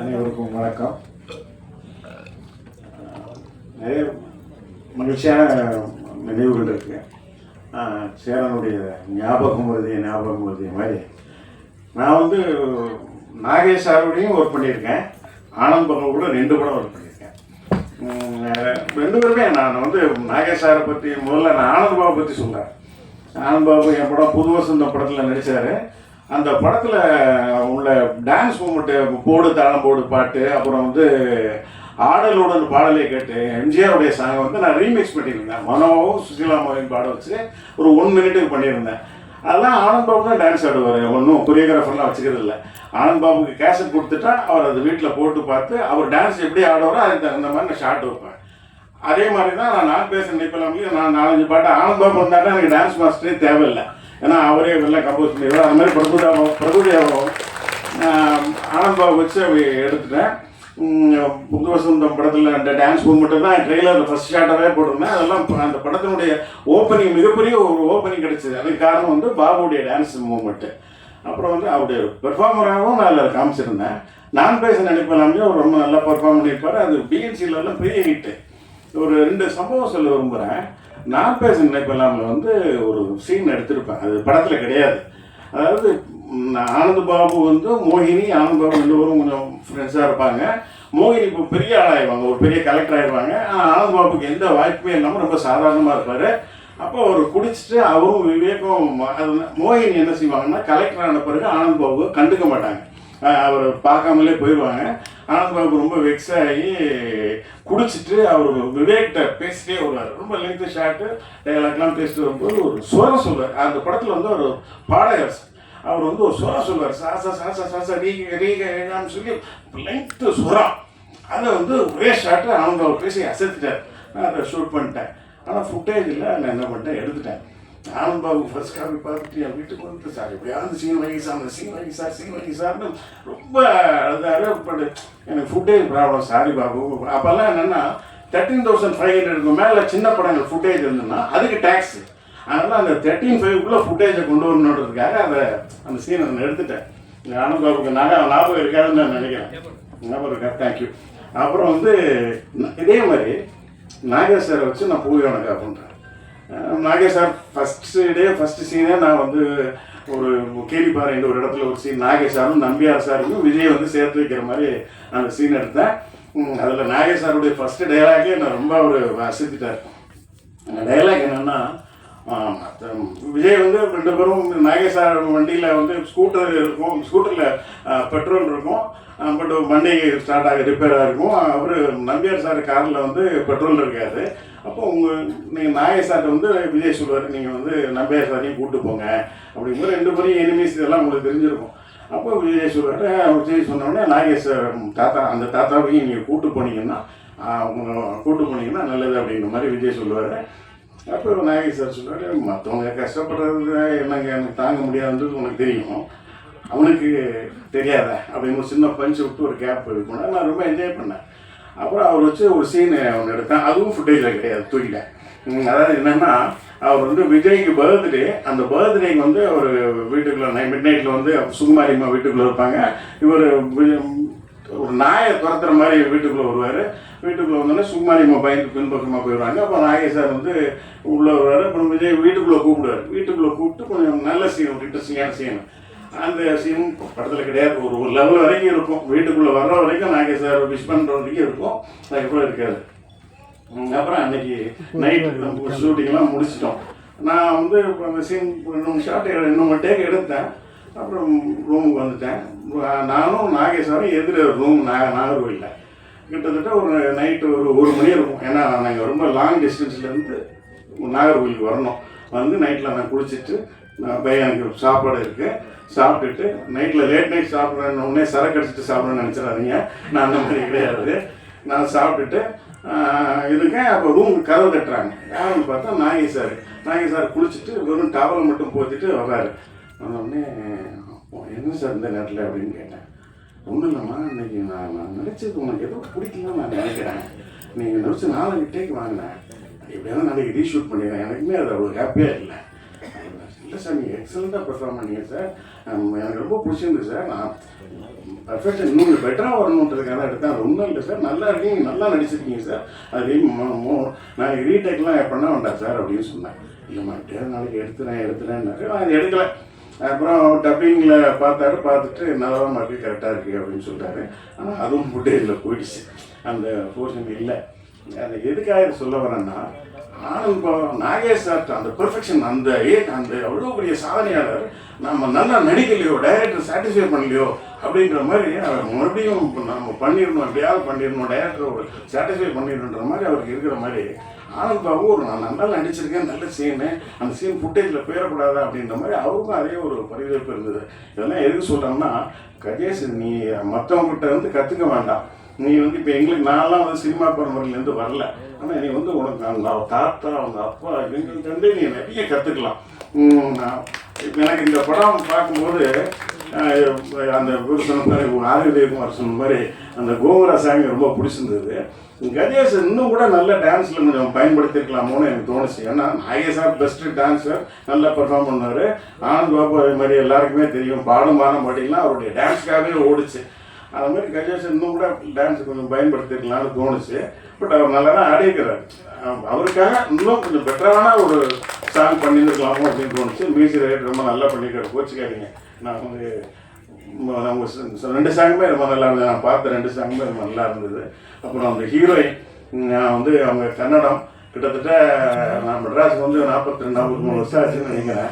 அனைவருக்கும் வணக்கம். நிறைய மகிழ்ச்சியான நினைவுகள் இருக்கு. சேரனுடைய ஞாபகம் வருது ஞாபகம் வருது மாதிரி. நான் வந்து நாகேஷ் சாரோடையும் ஒர்க் பண்ணியிருக்கேன். ஆனந்த் பகவ கூட ரெண்டு படம் ஒர்க் பண்ணியிருக்கேன். ரெண்டு பேருமே நான் வந்து நாகேஷ் சாரை பற்றி முதல்ல நான் ஆனந்த் பாபு பற்றி சொல்கிறேன் ஆனந்த் பாபு என் படம் புது வசந்தம் படத்தில் நடித்தார் அந்த படத்தில் உள்ள டான்ஸ் மூமெண்ட்டு போடு தாளம் போடு பாட்டு அப்புறம் வந்து ஆடலுடன் பாடலை கேட்டு எம்ஜிஆருடைய சாங்கை வந்து நான் ரீமிக்ஸ் பண்ணியிருந்தேன். மனோவும் சுசீலாமாவையும் பாட வச்சு ஒரு ஒன் மினிட்டுக்கு பண்ணியிருந்தேன். அதெல்லாம் ஆனந்த் பாபு தான் டான்ஸ் ஆடுவார். ஒன்றும் கொரியோகிராஃபர்லாம் வச்சுக்கிறது இல்லை. ஆனந்த் பாபுக்கு கேசட் கொடுத்துட்டா அவர் அது வீட்டில் போட்டு பார்த்து அவர் டான்ஸ் எப்படி ஆடுவாரோ அதுக்கு தகுந்த மாதிரி நான் ஷார்ட் வைப்பேன். அதே மாதிரி தான் நான் நான் பேசுகிற நிப்பலாம்லேயும் நான் நாலஞ்சு பாட்டு ஆனந்த் பாபு வந்தாட்டா எனக்கு டான்ஸ் மாஸ்டரே தேவையில்லை. ஏன்னா அவரே எல்லாம் கம்போஸ் பண்ணிடுவார் அது மாதிரி பிரபுதேவம் பிரபுதேவம் ஆனந்தா வச்சு எடுத்துட்டேன். புது வசந்தம் படத்தில் அந்த டான்ஸ் மூமெண்ட்டு தான் ட்ரெய்லரில் ஃபஸ்ட் ஷாட்டாகவே போட்டிருந்தேன். அதெல்லாம் அந்த படத்தினுடைய ஓப்பனிங் மிகப்பெரிய ஒரு ஓப்பனிங் கிடைச்சது. அதுக்கு காரணம் வந்து பாபுடைய டான்ஸ் மூமெண்ட்டு அப்புறம் வந்து அவருடைய பெர்ஃபார்மராகவும் நான் அதில் காமிச்சிருந்தேன். நான் பேச நினைப்பலாமே அவர் ரொம்ப நல்லா பெர்ஃபார்ம் பண்ணியிருப்பார். அது பிஎன்சியிலலாம் பெரிய ஹிட்டு ஒரு ரெண்டு சம்பவம் சொல்ல விரும்புகிறேன் நான் பேச நினைப்பலாமில் வந்து ஒரு சீன் எடுத்திருப்பேன். அது படத்தில் கிடையாது. அதாவது ஆனந்த பாபு வந்து மோகினி ஆனந்த பாபு ரெண்டு பேரும் கொஞ்சம் ஃப்ரெண்ட்ஸாக இருப்பாங்க. மோகினி இப்போ பெரிய ஆளாயிருவாங்க ஒரு பெரிய கலெக்டர் ஆயிடுவாங்க ஆனால் ஆனந்த் பாபுக்கு எந்த வாய்ப்புமே இல்லாமல் ரொம்ப சாதாரணமாக இருப்பார். அப்போ அவர் குடிச்சிட்டு அவரும் விவேகம் அது மோகினி என்ன செய்வாங்கன்னா கலெக்டர் ஆன பிறகு ஆனந்த் பாபுவை கண்டுக்க மாட்டாங்க. அவர் பார்க்காமலே போயிடுவாங்க ஆனந்த் பாபு ரொம்ப வெக்ஸ் ஆகி குடிச்சிட்டு அவர் விவேக்கிட்ட பேசிட்டே வருவார். ரொம்ப லெங்க் ஷார்ட்டு டைலாக்லாம் பேசிட்டு வரும்போது ஒரு சுரம் சொல்வார். அந்த படத்தில் வந்து ஒரு பாடகர் அவர் வந்து ஒரு சுரம் சொல்வார். சாசா சாசா சாசா ரீக ரீக ரீகான்னு சொல்லி லெங்க்த்து சுரம் அதை வந்து ஒரே ஷார்ட்டு அவங்க அவர் பேசி அசைத்துட்டார். நான் அதை ஷூட் பண்ணிட்டேன். ஆனால் ஃபுட்டேஜ் இல்லை நான் என்ன பண்ணிட்டேன்? எடுத்துட்டேன். நானும் பாபு ஃபர்ஸ்ட் காப்பி பார்த்துட்டு என் வீட்டுக்கு வந்து சார் எப்படியாவது சீன் வாங்கி சார் அந்த சீன் வாங்கி சார் சீன் வாங்கி சார்னு ரொம்ப அழுதாரு பட். எனக்கு ஃபுட்டேஜ் ப்ராப்ளம் சாரி பாபு. அப்போல்லாம் என்னென்னா தேர்ட்டீன் தௌசண்ட் ஃபைவ் ஹண்ட்ரடுக்கு மேலே சின்ன படங்கள் ஃபுட்டேஜ் இருந்ததுன்னா அதுக்கு டேக்ஸ் அதனால் அந்த தேர்ட்டீன் ஃபைவ்க்குள்ளே ஃபுட்டேஜை கொண்டு வரணுன்றதுக்காக அதை அந்த சீனை நான் எடுத்துட்டேன். இந்த பாபுக்கு நகை ஞாபகம் இருக்காதுன்னு நான் நினைக்கிறேன். ஞாபகம் இருக்கா? தேங்க்யூ அப்புறம் வந்து இதே மாதிரி நாகேஸ்வரை வச்சு நான் பூவி வணக்கா பண்ணுறேன் Nagesh sir first day first சீனே நான் வந்து ஒரு கேலிப்பாறைன்ற ஒரு இடத்துல ஒரு சீன் நாகேஷ் சாரும் நம்பியார் சாருக்கும் விஜய் வந்து சேர்த்து வைக்கிற மாதிரி அந்த சீன் எடுத்தேன். அதில் நாகேஷ் சாருடைய ஃபஸ்ட் டைலாகே நான் ரொம்ப ஒரு அந்த டைலாக் என்னென்னா விஜய் வந்து ரெண்டு பேரும் நாகேஷ் வண்டியில் வந்து ஸ்கூட்டர் இருக்கும். ஸ்கூட்டரில் பெட்ரோல் இருக்கும். பட் வண்டி ஸ்டார்ட் ஆக ரிப்பேராக இருக்கும். அவர் நம்பியார் சார் காரில் வந்து பெட்ரோல் இருக்காது அப்போ உங்கள் நீங்கள் நாகேஷ் வந்து விஜய் சொல்லுவார் நீங்கள் வந்து நம்பியார் சாரையும் கூப்பிட்டு போங்க. அப்படிங்கும்போது ரெண்டு பேரும் எனிமீஸ் இதெல்லாம் உங்களுக்கு தெரிஞ்சிருக்கும். அப்போ விஜய் சொல்லுவார் விஜய் சொன்னோடனே நாகேஷ் தாத்தா அந்த தாத்தாவையும் நீங்கள் கூப்பிட்டு போனீங்கன்னா அவங்க உங்களை கூட்டு போனீங்கன்னா நல்லது அப்படிங்கிற மாதிரி விஜய் சொல்லுவார். அப்புறம் நாயகி சார் சொல்லுவார் மற்றவங்க கஷ்டப்படுறது என்னங்க எனக்கு தாங்க முடியாதுன்றது உனக்கு தெரியும். அவனுக்கு தெரியாத? அப்படின்னு ஒரு சின்ன பஞ்சு விட்டு ஒரு கேப் இருக்கணும் நான் ரொம்ப என்ஜாய் பண்ணேன். அப்புறம் அவர் வச்சு ஒரு சீன் ஒன்று எடுத்தேன். அதுவும் ஃபுட்டேஜில் கிடையாது தூக்கிட்டேன். அதாவது என்னென்னா அவர் வந்து விஜய்க்கு பர்த்டே அந்த பர்த்டேக்கு வந்து அவர் வீட்டுக்குள்ளே நை மிட் நைட்டில் வந்து சுகுமாரியம்மா வீட்டுக்குள்ளே இருப்பாங்க. இவர் ஒரு நாயை துரத்துற மாதிரி வீட்டுக்குள்ளே வருவார். வீட்டுக்குள்ளே வந்தோடனே சும்மா நீங்கள் பயந்து பின்பக்கமாக போயிடுவாங்க. அப்போ நாகேஷார் வந்து உள்ளே வருவார். அப்புறம் விஜய் வீட்டுக்குள்ளே கூப்பிடுவார். வீட்டுக்குள்ளே கூப்பிட்டு கொஞ்சம் நல்ல சீன் ஒரு இன்ட்ரெஸ்டிங்கான சீன் அந்த சீனும் படத்தில் கிடையாது. ஒரு ஒரு லெவல் வரைக்கும் இருக்கும். வீட்டுக்குள்ளே வர்ற வரைக்கும் நாகேஷ் சார் விஷ் பண்ணுற வரைக்கும் இருக்கும். அதுக்கப்புறம் இருக்காது அப்புறம் அன்னைக்கு நைட்டு ஷூட்டிங்லாம் முடிச்சிட்டோம். நான் வந்து இப்போ அந்த சீன் ரெண்டு மூணு ஷார்ட் ரெண்டு மூணு டேக் எடுத்தேன். அப்புறம் ரூமுக்கு வந்துட்டேன். நானும் நாகேஸ்வரம் எதிர ரூம் நா நாகர்கோயிலில் கிட்டத்தட்ட ஒரு நைட்டு ஒரு ஒரு மணி இருக்கும். ஏன்னா நாங்கள் ரொம்ப லாங் டிஸ்டன்ஸ்லேருந்து நாகர்கோவிலுக்கு வரணும். வந்து நைட்டில் நான் குளிச்சுட்டு நான் போய் எனக்கு சாப்பாடு இருக்குது சாப்பிட்டுட்டு நைட்டில் லேட் நைட் சாப்பிட்றேன்னு உடனே சரக்கு அடிச்சிட்டு சாப்பிட்றேன்னு நினச்சிடாதீங்க. நான் அந்த மாதிரி கிடையாது. நான் சாப்பிட்டுட்டு இருக்கேன் அப்போ ரூம் கதவு கட்டுறாங்க. யாருன்னு பார்த்தா நாகி சார். நாகி சார் குளிச்சுட்டு வெறும் டவலை மட்டும் போத்திட்டு வர்றாரு. வந்த உடனே என்ன சார் இந்த நேரத்தில் அப்படின்னு கேட்டேன். ஒன்றும் இல்லைம்மா இன்னைக்கு நான் நான் நினச்சது உனக்கு எதுவும் பிடிக்கலன்னு நான் நினைக்கிறேன். நீங்கள் நினச்சி நாளைக்கு டேக் வாங்கினேன் எப்படியாவது நாளைக்கு ரீஷூட் பண்ணிடுறேன். எனக்குமே அது அவ்வளோ ஹாப்பியாக இல்லை. இல்லை சார் நீங்கள் எக்ஸலண்ட்டாக பெர்ஃபார்ம் பண்ணீங்க சார். எனக்கு ரொம்ப பிடிச்சிருந்து சார். நான் பர்ஃபெக்ட் இன்னும் பெட்டராக வரணுன்றதுக்காக தான் எடுத்தேன். அது ஒன்றும் இல்லை சார். நல்லா இருக்கீங்க. நல்லா நடிச்சிருக்கீங்க சார். அதே நான் ரீடேக்லாம் பண்ண வேண்டாம் சார் அப்படின்னு சொன்னேன். இல்லைம்மா நாளைக்கு எடுத்துறேன் எடுத்துறேன்னாக்க நான் எடுக்கலை. அப்புறம் டப்பிங்கில் பார்த்தாரு பார்த்துட்டு நல்லா மாற்றி கரெக்டாக இருக்கு அப்படின்னு சொல்லிட்டாரு ஆனால் அதுவும் ஃபுட்டேஜில் போயிடுச்சு. அந்த போர்ஷன் இல்லை. அது எதுக்காக சொல்ல வரேன்னா ஆனந்த் நாகேஷ் சார் அந்த பெர்ஃபெக்ஷன் அந்த ஏ அந்த அவ்வளோ பெரிய சாதனையாளர் நம்ம நல்லா நடிக்கலையோ டைரக்டர் சாட்டிஸ்ஃபை பண்ணலையோ அப்படின்ற மாதிரி அவர் மறுபடியும் நம்ம பண்ணிடணும் எப்படியாவது பண்ணிடணும் டைரக்டர் சாட்டிஸ்ஃபை பண்ணிடணுன்ற மாதிரி அவருக்கு இருக்கிற மாதிரி. ஆனந்த் பாபு ஒரு நான் நல்லா நடிச்சிருக்கேன் நல்ல சீனு அந்த சீன் ஃபுட்டேஜில் போயிடக்கூடாது அப்படின்ற மாதிரி அவருக்கும் அதே ஒரு பரிதவிப்பு இருந்தது. இதெல்லாம் எதுக்கு சொல்கிறோம்னா கஜேஷ் நீ மற்றவங்ககிட்ட வந்து கற்றுக்க வேண்டாம். நீ வந்து இப்போ எங்களுக்கு நான்லாம் வந்து சினிமா பரம்பரையிலேருந்து வரல. ஆனால் நீ வந்து உனக்கு அவங்க தாத்தா அவங்க அப்பா எங்களுக்கு இருந்தே நீ நிறைய கற்றுக்கலாம் எனக்கு இந்த படம் பார்க்கும்போது அந்த சொன்ன மாதிரி ஆதிதேவகுமார் சொன்ன மாதிரி அந்த கோகுரா சாமி ரொம்ப பிடிச்சிருந்தது. கஜேஷ் இன்னும் கூட நல்ல டான்ஸில் கொஞ்சம் பயன்படுத்திருக்கலாமோன்னு எனக்கு தோணுச்சு. ஏன்னா ஐஎஸ்ஆர் பெஸ்ட்டு டான்ஸர் நல்லா பெர்ஃபார்ம் பண்ணார். ஆனந்த் பாபு அதே மாதிரி எல்லாருக்குமே தெரியும். பாடும் பாடம் பாடிலாம் அவருடைய டான்ஸ்க்காகவே ஓடுச்சு. அது மாதிரி கஜேஷ் இன்னும் கூட டான்ஸ் கொஞ்சம் பயன்படுத்திருக்கலாம்னு தோணுச்சு. பட் அவர் நல்லா தான் ஆடிக்கிறார் அவருக்காக இன்னும் கொஞ்சம் பெட்டரான ஒரு சாங் பண்ணியிருக்கலாமோ அப்படின்னு தோணுச்சு. மியூசிக் ரைட் ரொம்ப நல்லா பண்ணியிருக்காரு. கோச்சிக்காதீங்க நான் வந்து அவங்க ரெண்டு சாங்குமே ரொம்ப நல்லா இருந்தது. நான் பார்த்த ரெண்டு சாங்குமே ரொம்ப நல்லா இருந்தது. அப்புறம் அந்த ஹீரோயின் நான் வந்து அவங்க கன்னடம் கிட்டத்தட்ட நான் மெட்ராஸுக்கு வந்து நாற்பத்தி ரெண்டு நாற்பத்தி மூணு வருஷம் ஆச்சுன்னு நினைக்கிறேன்.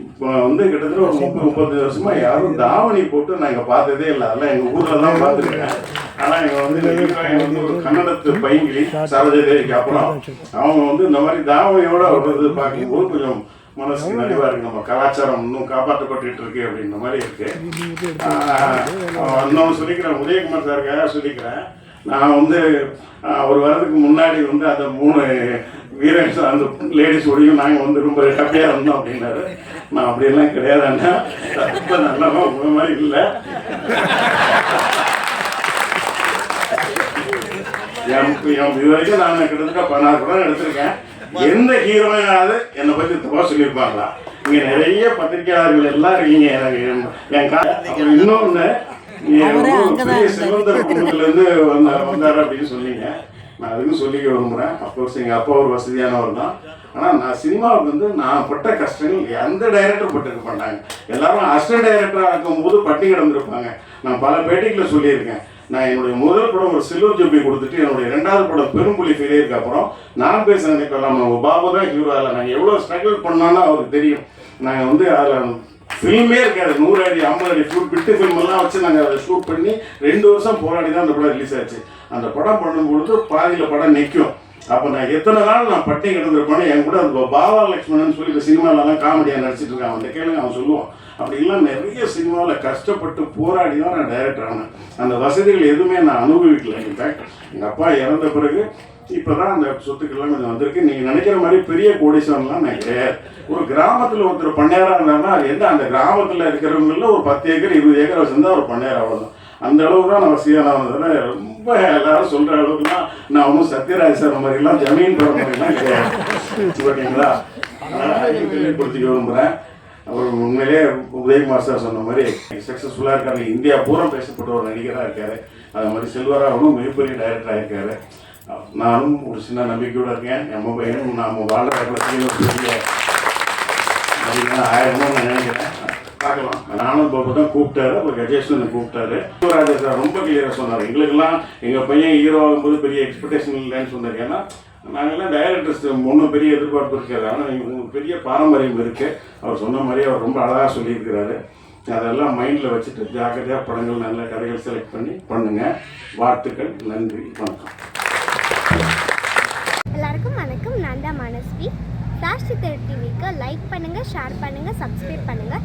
இப்போ வந்து கிட்டத்தட்ட ஒரு முப்பது முப்பது வருஷமா யாரும் தாவணி போட்டு நான் இங்கே பார்த்ததே இல்லை. அதெல்லாம் எங்கள் ஊரில் தான் பார்த்துருக்கேன். ஆனால் இங்கே வந்து வந்து ஒரு கன்னடத்து பைங்கிலி சரோஜதேவிக்கு அப்புறம் அவங்க வந்து இந்த மாதிரி தாவணியோட வர்றது பார்க்கும்போது கொஞ்சம் மனசுக்கு நிறைவா இருக்கு. நம்ம கலாச்சாரம் இன்னும் காப்பாற்றப்பட்டுட்டு இருக்கு அப்படின்ற மாதிரி இருக்கு. இன்னொன்று சொல்லிக்கிறேன். உதயகுமார் சாருக்காக சொல்லிக்கிறேன். நான் வந்து அவர் வர்றதுக்கு முன்னாடி வந்து அந்த மூணு வீரன்ஸ் அந்த லேடிஸோடையும் நாங்கள் வந்து ரொம்ப ஹாப்பியாக இருந்தோம் அப்படின்னாரு. நான் அப்படியெல்லாம் கிடையாது அண்ணா. ரொம்ப நல்லவா உங்க மாதிரி இல்லை. என் என் இது வரைக்கும் நான் கிட்டத்தட்ட பதினாறு படம் எடுத்திருக்கேன். எந்த ஹீரோயினாவது என்னை பற்றி தப்பா சொல்லியிருப்பாங்களா? இங்க நிறைய பத்திரிகையாளர்கள் எல்லாம் இருக்கீங்க. எனக்கு என் கா அப்புறம் இன்னொன்னு நீ வந்து ஒரு பெரிய செல்வந்தர் குடும்பத்துல இருந்து வந்த வந்தாரு அப்படின்னு சொன்னீங்க. நான் அதுக்கும் சொல்லிக்க விரும்புகிறேன் அப்கோர்ஸ் எங்கள் அப்பா ஒரு வசதியானவர் தான். ஆனால் நான் சினிமாவுக்கு வந்து நான் பட்ட கஷ்டங்கள் எந்த டைரக்டர் பட்டிருக்க மாட்டாங்க. எல்லாரும் அசிஸ்டன்ட் டைரக்டராக இருக்கும் போது பட்டி கிடந்திருப்பாங்க. நான் பல பேட்டிகளை சொல்லியிருக்கேன். நான் என்னுடைய முதல் படம் ஒரு சில்வர் ஜூப்ளி கொடுத்துட்டு என்னுடைய ரெண்டாவது படம் பெரும்புலி ஃபெயிலியருக்கு அப்புறம் நான் பேச நினைக்கலாம் நம்ம பாபு தான் ஹீரோ ஆகலை நாங்கள் எவ்வளோ ஸ்ட்ரகிள் பண்ணாலும் அவருக்கு தெரியும். நாங்கள் வந்து அதில் ஃபில்மே இருக்காது. நூறு அடி ஐம்பது அடி ஃபுல் பிட்டு ஃபில்ம் எல்லாம் வச்சு நாங்கள் அதை ஷூட் பண்ணி ரெண்டு வருஷம் போராடி தான் அந்த படம் ரிலீஸ் ஆச்சு. அந்த படம் பண்ணும்பொழுது பாதியில் படம் நிற்கும் அப்போ நான் எத்தனை நாள் நான் பட்டி கிடந்திருப்பேன்னு என் கூட அந்த பாபா லக்ஷ்மணன் சொல்லி இந்த சினிமாவிலலாம் காமெடியாக நடிச்சிட்டு இருக்கான். அவன் கேளுங்க அவன் சொல்லுவான். அப்படிலாம் நிறைய சினிமாவில் கஷ்டப்பட்டு போராடி தான் நான் டைரக்டர் ஆனேன். அந்த வசதிகள் எதுவுமே நான் அனுபவிக்கல. இன்ஃபேக்ட் எங்கள் அப்பா இறந்த பிறகு இப்போ தான் அந்த சொத்துக்கள்லாம் கொஞ்சம் வந்திருக்கு. நீங்கள் நினைக்கிற மாதிரி பெரிய கோடீஸ்வரன்லாம் நான் கிடையாது. ஒரு கிராமத்தில் ஒருத்தர் பண்ணையாராக இருந்தாருன்னா அது என்ன அந்த கிராமத்தில் இருக்கிறவங்களில் ஒரு பத்து ஏக்கர் இருபது ஏக்கர் வச்சுருந்தா ஒரு பண்ணையார் அவ்வளோதான் அந்த அளவு தான் நான் வசதியான ரொம்ப எல்லாரும் சொல்கிற அளவுக்குலாம் நான் ஒன்றும் சத்யராஜ் சார் மாதிரிலாம் ஜமீன் போகிற மாதிரிலாம் கிடையாது. ஓகேங்களா கேள்விப்படுத்திக்க விரும்புகிறேன் அவர் உண்மையிலே உதயகுமார் சார் சொன்ன மாதிரி சக்ஸஸ்ஃபுல்லாக இருக்காரு. இந்தியா பூரா பேசப்பட்ட ஒரு நடிகராக இருக்காரு. அது மாதிரி செல்வராகவும் மிகப்பெரிய டைரக்டராக இருக்காரு. நானும் ஒரு சின்ன நம்பிக்கையோட இருக்கேன். நம்ம பையனும் நாம் வாழ்ற இடத்துல பெரிய ஆயிரமும் நான் நினைக்கிறேன். பார்க்கலாம். நானும் இப்போ தான் கூப்பிட்டாரு. அப்புறம் கஜேஷன் கூப்பிட்டாரு. சிவராஜா சார் ரொம்ப கிளியராக சொன்னார். எங்களுக்கெல்லாம் எங்கள் பையன் ஹீரோ ஆகும்போது பெரிய எக்ஸ்பெக்டேஷன் இல்லைன்னு சொன்னார். ஏன்னா நாங்கள்லாம் டைரக்டர்ஸ் ஒன்றும் பெரிய எதிர்பார்ப்பு இருக்காது. ஆனால் உங்களுக்கு பெரிய பாரம்பரியம் இருக்குது அவர் சொன்ன மாதிரி அவர் ரொம்ப அழகாக சொல்லியிருக்கிறாரு. அதெல்லாம் மைண்டில் வச்சுட்டு ஜாக்கிரதையாக படங்கள் நல்ல கதைகள் செலக்ட் பண்ணி பண்ணுங்கள் வாழ்த்துக்கள் நன்றி வணக்கம். எல்லாருக்கும் வணக்கம். நான் தான் மனஸ்வி. ஃப்ளாஷ் டிவிக்கு லைக் பண்ணுங்கள் ஷேர் பண்ணுங்கள் சப்ஸ்கிரைப் பண்ணுங்கள்